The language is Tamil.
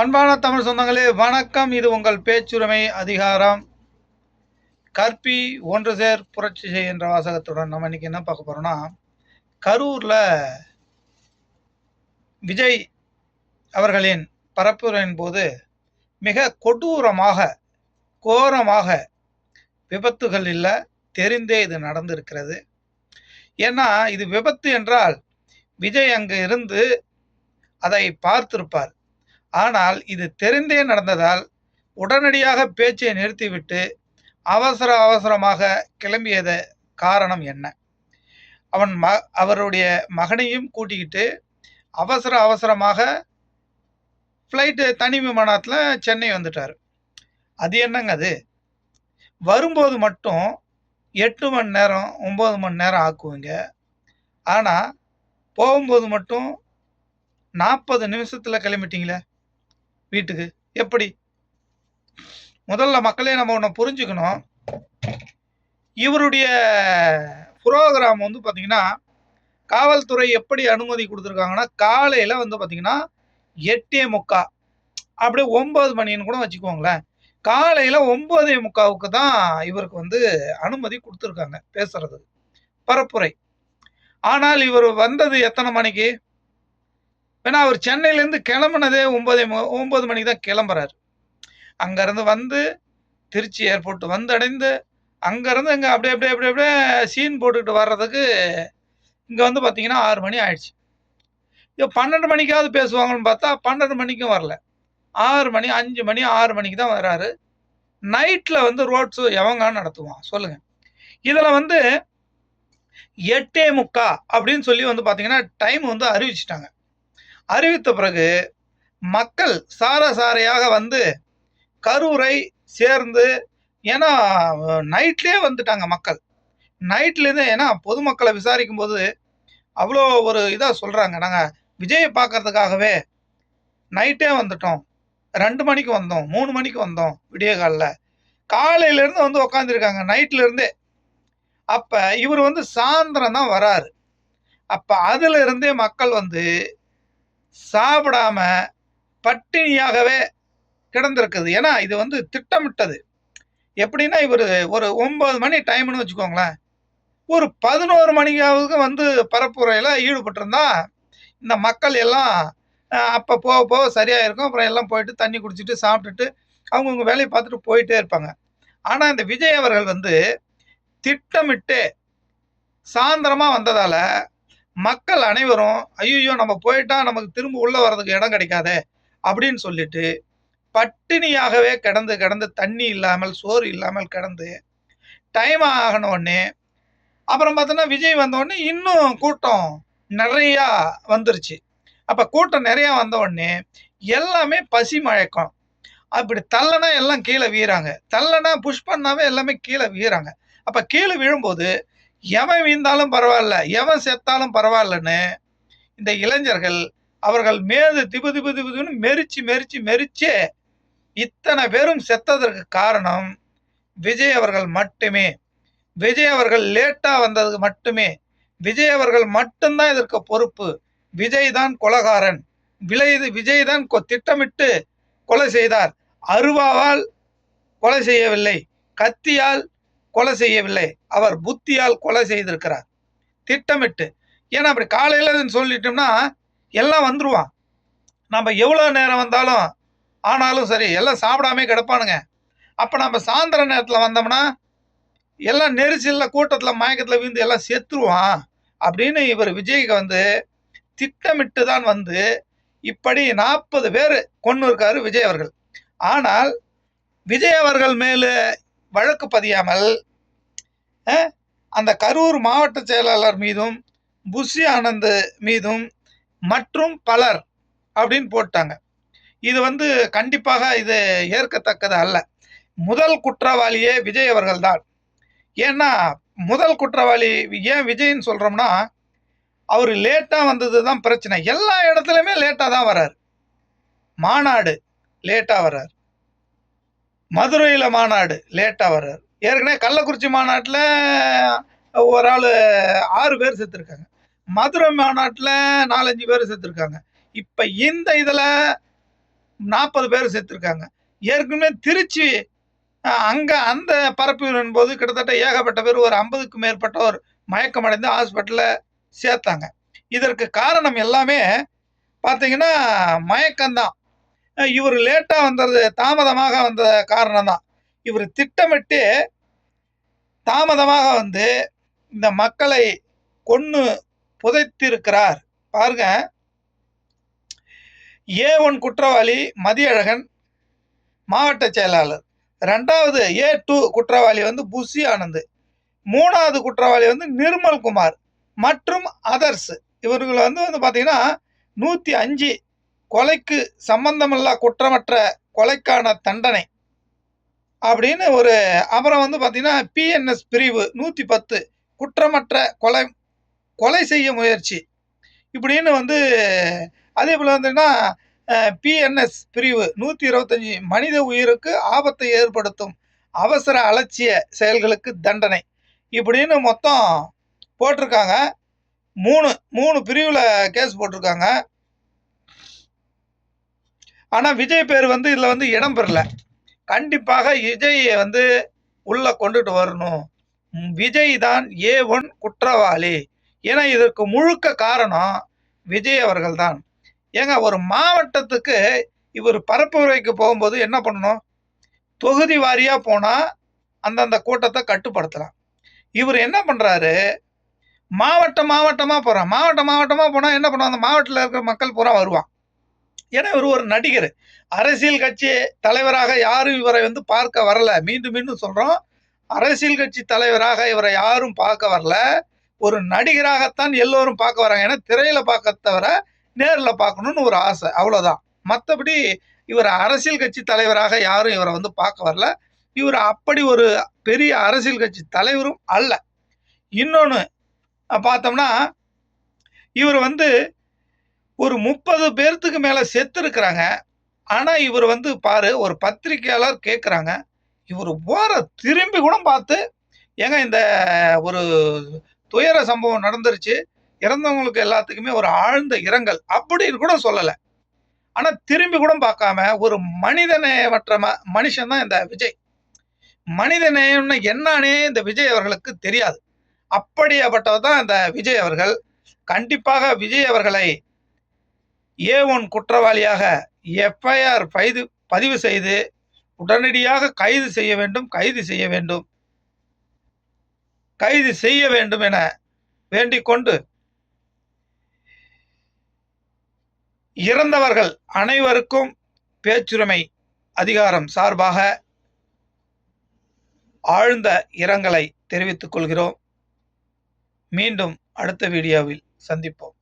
அன்பான தமிழ் சொந்தங்களே வணக்கம். இது உங்கள் பேச்சுரிமை அதிகாரம். கற்பி ஒன்று சேர் புரட்சி செய் என்ற வாசகத்துடன் நம்ம இன்னைக்கு என்ன பார்க்க போகிறோம்னா கரூரில் விஜய் அவர்களின் பரப்புரையின் போது மிக கொடூரமாக கோரமாக விபத்துகள் இல்லை தெரிந்தே இது நடந்திருக்கிறது. ஏன்னா இது விபத்து என்றால் விஜய் அங்கு இருந்து அதை பார்த்திருப்பார். ஆனால் இது தெரிந்தே நடந்ததால் உடனடியாக பேச்சை நிறுத்திவிட்டு அவசர அவசரமாக கிளம்பியது காரணம் என்ன? அவன் ம அவருடைய மகனையும் கூட்டிக்கிட்டு அவசர அவசரமாக ஃப்ளைட்டு தனி விமானத்தில் சென்னை வந்துட்டார். அது என்னங்க அது? வரும்போது மட்டும் எட்டு மணி நேரம் ஒம்பது மணி நேரம் ஆக்குவீங்க. ஆனால் போகும்போது மட்டும் நாற்பது நிமிஷத்தில் கிளம்பிட்டீங்களே? வீட்டுக்கு. எப்படி? முதல்ல மக்களே நம்ம ஒன்று புரிஞ்சுக்கணும். இவருடைய புரோகிராம் வந்து பார்த்தீங்கன்னா காவல்துறை எப்படி அனுமதி கொடுத்துருக்காங்கன்னா காலையில் வந்து பார்த்தீங்கன்னா எட்டே முக்கா. அப்படியே ஒம்பது மணின்னு கூட வச்சுக்கோங்களேன். காலையில் ஒம்பதே முக்காவுக்கு தான் இவருக்கு வந்து அனுமதி கொடுத்துருக்காங்க பேசுறதுக்கு. பரப்புரை. ஆனால் இவர் வந்தது எத்தனை மணிக்கு? ஏன்னா அவர் சென்னையிலேருந்து கிளம்புனதே ஒம்பதே மு- ஒம்பது மணிக்கு தான் கிளம்புறாரு. அங்கேருந்து வந்து திருச்சி ஏர்போர்ட் வந்தடைந்து அங்கேருந்து இங்கே அப்படியே அப்படியே அப்படியே அப்படியே சீன் போட்டுக்கிட்டு வர்றதுக்கு இங்கே வந்து பார்த்தீங்கன்னா ஆறு மணி ஆயிடுச்சு. இப்போ பன்னெண்டு மணிக்காவது பேசுவாங்கன்னு பார்த்தா பன்னெண்டு மணிக்கும் வரல. ஆறு மணி அஞ்சு மணி ஆறு மணிக்கு தான் வர்றாரு. நைட்டில் வந்து ரோட் ஷோ எவங்க நடத்துவான்? சொல்லுங்கள் இதில் வந்து எட்டே முக்கா அப்படின்னு சொல்லி வந்து பார்த்தீங்கன்னா டைம் வந்து அறிவிச்சிட்டாங்க. அறிவித்த பிறகு மக்கள் சாரசாரையாக வந்து கரூரை சேர்ந்து ஏன்னா நைட்லேயே வந்துட்டாங்க மக்கள். நைட்லேருந்து ஏன்னா பொதுமக்களை விசாரிக்கும் போது அவ்வளோ ஒரு இதாக சொல்கிறாங்க நாங்கள் விஜயை பார்க்கறதுக்காகவே நைட்டே வந்துட்டோம். ரெண்டு மணிக்கு வந்தோம் மூணு மணிக்கு வந்தோம் விடிய காலில். காலையிலேருந்து வந்து உக்காந்துருக்காங்க நைட்லேருந்தே. அப்போ இவர் வந்து சாயந்தரம் தான் வராரு. அப்போ அதிலிருந்தே மக்கள் வந்து சாப்பிடாம பட்டினியாகவே கிடந்திருக்குது. ஏன்னா இது வந்து திட்டமிட்டது. எப்படின்னா இவர் ஒரு ஒன்பது மணி டைம்னு வச்சுக்கோங்களேன். ஒரு பதினோரு மணிக்காவது வந்து பரப்புரையில் ஈடுபட்டிருந்தா இந்த மக்கள் எல்லாம் அப்போ போக போக சரியாக இருக்கும் அப்புறம் எல்லாம் போயிட்டு தண்ணி குடிச்சிட்டு சாப்பிட்டுட்டு அவங்கவுங்க வேலையை பார்த்துட்டு போயிட்டே இருப்பாங்க. ஆனால் இந்த விஜய் அவர்கள் வந்து திட்டமிட்டு சாயந்தரமாக வந்ததால் மக்கள் அனைவரும் ஐயோ நம்ம போயிட்டா நமக்கு திரும்ப உள்ள வர்றதுக்கு இடம் கிடைக்காதே அப்படின்னு சொல்லிட்டு பட்டினியாகவே கிடந்து கிடந்து தண்ணி இல்லாமல் சோறு இல்லாமல் கிடந்து டைம் ஆகின அப்புறம் பார்த்தோன்னா விஜய் வந்தோடனே இன்னும் கூட்டம் நிறையா வந்துருச்சு. அப்போ கூட்டம் நிறையா வந்த எல்லாமே பசி மயக்கம். அப்படி தள்ளனா எல்லாம் கீழே வீறாங்க. தள்ளனா புஷ் பண்ணாவே எல்லாமே கீழே வீறாங்க. அப்போ கீழே விழும்போது எவன் வீழ்ந்தாலும் பரவாயில்ல எவன் செத்தாலும் பரவாயில்லன்னு இந்த இளைஞர்கள் அவர்கள் மேது திபு திபு திபுன்னு மெரிச்சு மெரிச்சு மெரிச்சு இத்தனை பேரும் செத்ததற்கு காரணம் விஜய் அவர்கள் மட்டுமே. விஜய் அவர்கள் லேட்டாக வந்ததுக்கு மட்டுமே. விஜய் அவர்கள் மட்டும்தான் இதற்கு பொறுப்பு. விஜய் தான் கொலகாரன். விலை விஜய் தான் கொ- திட்டமிட்டு கொலை செய்தார். அருவாவால் கொலை செய்யவில்லை. கத்தியால் கொலை செய்யவில்லை. அவர் புத்தியால் கொலை செய்திருக்கிறார். திட்டமிட்டு. ஏன்னா அப்படி காலையில் சொல்லிட்டோம்னா எல்லாம் வந்துருவான். நம்ம எவ்வளோ நேரம் வந்தாலும் ஆனாலும் சரி எல்லாம் சாப்பிடாமே கிடப்பானுங்க. அப்போ நம்ம சாயந்தர நேரத்தில் வந்தோம்னா எல்லாம் நெரிசலில் கூட்டத்தில் மயக்கத்தில் விழுந்து எல்லாம் செத்துருவான். அப்படின்னு இவர் விஜய்க்கு வந்து திட்டமிட்டு தான் வந்து இப்படி நாற்பது பேர் கொண்டு இருக்காரு விஜய் அவர்கள். ஆனால் விஜய் அவர்கள் மேலே வழக்கு பதியாமல் அந்த கரூர் மாவட்ட செயலாளர் மீதும் புஷி ஆனந்த் மீதும் மற்றும் பலர் அப்படின்னு போட்டாங்க. இது வந்து கண்டிப்பாக இது ஏற்கத்தக்கது அல்ல. முதல் குற்றவாளியே விஜய் அவர்கள் தான் ஏன்னா முதல் குற்றவாளி ஏன் விஜய்னு சொல்கிறோம்னா அவர் லேட்டாக வந்தது தான் பிரச்சனை. எல்லா இடத்துலையுமே லேட்டாக தான் வரார். மாநாடு லேட்டாக வர்றார் மதுரையில் மாநாடு லேட்டாக வர்றார் ஏற்கனவே கள்ளக்குறிச்சி மாநாட்டில் ஒரு ஆள் ஆறு பேர் செத்துருக்காங்க. மதுரை மாநாட்டில் நாலஞ்சு பேர் செத்துருக்காங்க. இப்போ இந்த இதில் நாற்பது பேர் செத்துருக்காங்க. ஏற்கனவே திருச்சி அங்கே அந்த பரப்பின் போது கிட்டத்தட்ட ஏகப்பட்ட பேர் ஒரு ஐம்பதுக்கும் மேற்பட்டோர் மயக்கமடைந்து ஹாஸ்பிட்டலில் சேர்த்தாங்க. இதற்கு காரணம் எல்லாமே பார்த்தீங்கன்னா மயக்கம்தான். இவர் லேட்டாக வந்தது தாமதமாக வந்த காரணம் தான் இவர் திட்டமிட்டு தாமதமாக வந்து இந்த மக்களை கொன்று புதைத்திருக்கிறார். பாருங்க. ஏ ஒன் குற்றவாளி மதியழகன் மாவட்ட செயலாளர். ரெண்டாவது ஏ டூ குற்றவாளி வந்து புஷி ஆனந்த். மூணாவது குற்றவாளி வந்து நிர்மல் குமார் மற்றும் அதர்ஸ். இவர்கள் வந்து வந்து பார்த்தீங்கன்னா நூற்றி அஞ்சு கொலைக்கு சம்பந்தமில்லா குற்றமற்ற கொலைக்கான தண்டனை. அப்படின்னு ஒரு அப்புறம் வந்து பார்த்திங்கன்னா பிஎன்எஸ் பிரிவு நூற்றி பத்து குற்றமற்ற கொலை கொலை செய்ய முயற்சி. இப்படின்னு வந்து அதே போல் வந்துன்னா பிஎன்எஸ் பிரிவு நூற்றி இருபத்தஞ்சி மனித உயிருக்கு ஆபத்தை ஏற்படுத்தும் அவசர அலட்சிய செயல்களுக்கு தண்டனை. இப்படின்னு மொத்தம் போட்டிருக்காங்க. மூணு மூணு பிரிவில் கேஸ் போட்டிருக்காங்க. ஆனால் விஜய் பேர் வந்து இதில் வந்து இடம் பெறல. கண்டிப்பாக விஜயை வந்து உள்ளே கொண்டுட்டு வரணும். விஜய் தான் ஏ ஒன் குற்றவாளி. ஏன்னா இதற்கு முழுக்க காரணம் விஜய் அவர்கள் தான். ஏங்க ஒரு மாவட்டத்துக்கு இவர் பரப்புரைக்கு போகும்போது என்ன பண்ணணும்? தொகுதி வாரியாக போனால் அந்தந்த கூட்டத்தை கட்டுப்படுத்தலாம். இவர் என்ன பண்ணுறாரு மாவட்டம் மாவட்டமாக போகிறான் மாவட்டம் மாவட்டமாக போனால் என்ன பண்ணுவான்? அந்த மாவட்டத்தில் இருக்கிற மக்கள் பூரா வருவான். ஏன்னா இவர் ஒரு நடிகர். அரசியல் கட்சி தலைவராக யாரும் இவரை வந்து பார்க்க வரல. மீண்டும் மீண்டும் சொல்கிறோம் அரசியல் கட்சி தலைவராக இவரை யாரும் பார்க்க வரல. ஒரு நடிகராகத்தான் எல்லோரும் பார்க்க வராங்க. ஏன்னா திரையில் பார்க்க தவிர நேரில் பார்க்கணும்னு ஒரு ஆசை. அவ்வளோதான் மற்றபடி இவர் அரசியல் கட்சி தலைவராக யாரும் இவரை வந்து பார்க்க வரல. இவர் அப்படி ஒரு பெரிய அரசியல் கட்சி தலைவரும் அல்ல. இன்னொன்று பார்த்தோம்னா இவர் வந்து ஒரு முப்பது பேர்த்துக்கு மேலே செத்து இருக்கிறாங்க ஆனால் இவர் வந்து பாரு ஒரு பத்திரிக்கையாளர் கேட்குறாங்க இவர் போகிற திரும்பி கூட பார்த்து ஏங்க இந்த ஒரு துயர சம்பவம் நடந்துருச்சு. இறந்தவங்களுக்கு எல்லாத்துக்குமே ஒரு ஆழ்ந்த இரங்கல் அப்படின்னு கூட சொல்லலை. ஆனால் திரும்பி கூட பார்க்காம ஒரு மனிதநேயமற்ற ம மனுஷன் தான் இந்த விஜய். மனிதநேயம்னு என்னானே இந்த விஜய் அவர்களுக்கு தெரியாது. அப்படியாப்பட்டவர் தான் இந்த விஜய் அவர்கள். கண்டிப்பாக விஜய் அவர்களை ஏ ஒன் குற்றவாளியாக எஃப்ஐஆர் பதிவு பதிவு செய்து உடனடியாக கைது செய்ய வேண்டும் கைது செய்ய வேண்டும். கைது செய்ய வேண்டும் என வேண்டிக் கொண்டு இறந்தவர்கள் அனைவருக்கும் பேச்சுரிமை அதிகாரம் சார்பாக ஆழ்ந்த இரங்கலை தெரிவித்துக் கொள்கிறோம். மீண்டும் அடுத்த வீடியோவில் சந்திப்போம்.